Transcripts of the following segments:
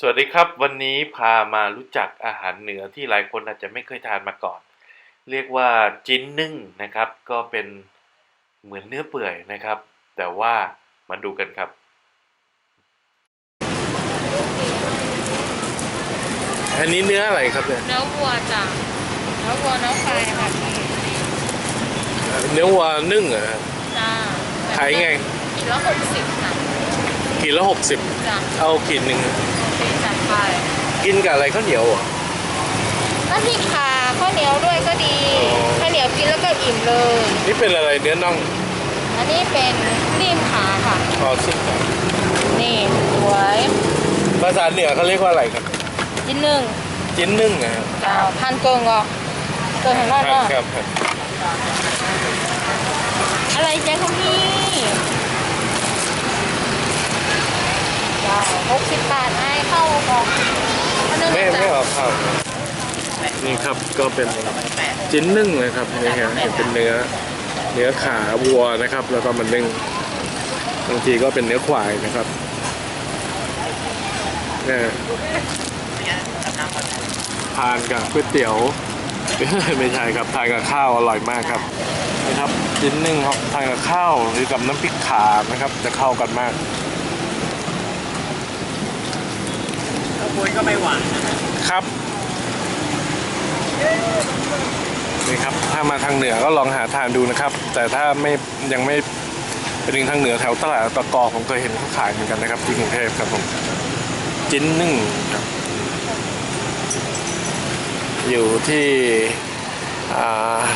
สวัสดีครับวันนี้พามารู้จักอาหารเหนือที่หลายคนอาจจะไม่เคยทานมาก่อน เรียกว่าจิ้นนึ่งนะครับ ก็เป็นเหมือนเนื้อเปื่อยนะครับ แต่ว่ามาดูกันครับ อันนี้เนื้ออะไรครับเนี่ยเนื้อวัวจ้ะเนื้อวัวเนื้อควายค่ะพี่เนื้อวัวนึ่งเหรอฮะจ้าขายไงกิโลหกสิบค่ะขีดละหกสิบจ้ะเอาขีดหนึ่ง โอเคจัดไปกินกับอะไรข้าวเหนียวเหรอน้ำพริกขาข้าวเหนียวด้วยก็ดีอ๋อข้าวเหนียวกินแล้วก็อิ่มเลย นี่เป็นอะไรเนื้อน่องอันนี้เป็นนิ่มขาค่ะ คอชิ้นก่อนนี่สวยภาษาเหนือเขาเรียกว่าอะไรครับ ชิ้นหนึ่งจิ้นนึ่งนะฮะจ้าพันเกิงอะเกิงเห็นไหมครับเนาะครับครับอะไรจ๊ะคุณพี่จ้าหกสิบบาทไอ้เข้าออกอันหนึง ไม่ นะ ไม่ จ๊ะ ออก ข้าวนี่ครับก็เป็นจิ้นนึ่งนะครับนี่ฮะเห็นเป็นเนื้อเนื้อขาวัวนะครับ แล้วก็มันนึ่งบางทีก็เป็นเนื้อควายนะครับเนี่ยทานกับก๋วยเตี๋ยวไม่ใช่ครับทานกับข้าวอร่อยมากครับนะครับจิ้นนึ่งครับทานกับข้าวหรือกับน้ำพริกขานะครับ จะเข้ากันมาก วโพดก็ไม่หวานนะครับนี่ครับถ้ามาทางเหนือก็ลองหาทานดูนะครับ แต่ถ้าไม่ยังไม่ไปถึงทางเหนือแถวตลาดตะกอผมเคยเห็นเขาขายเหมือนกันนะครับที่กรุงเทพครับผมจิ้นนึ่งครับ อยู่ที่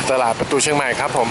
ตลาดประตูเชียงใหม่ครับผม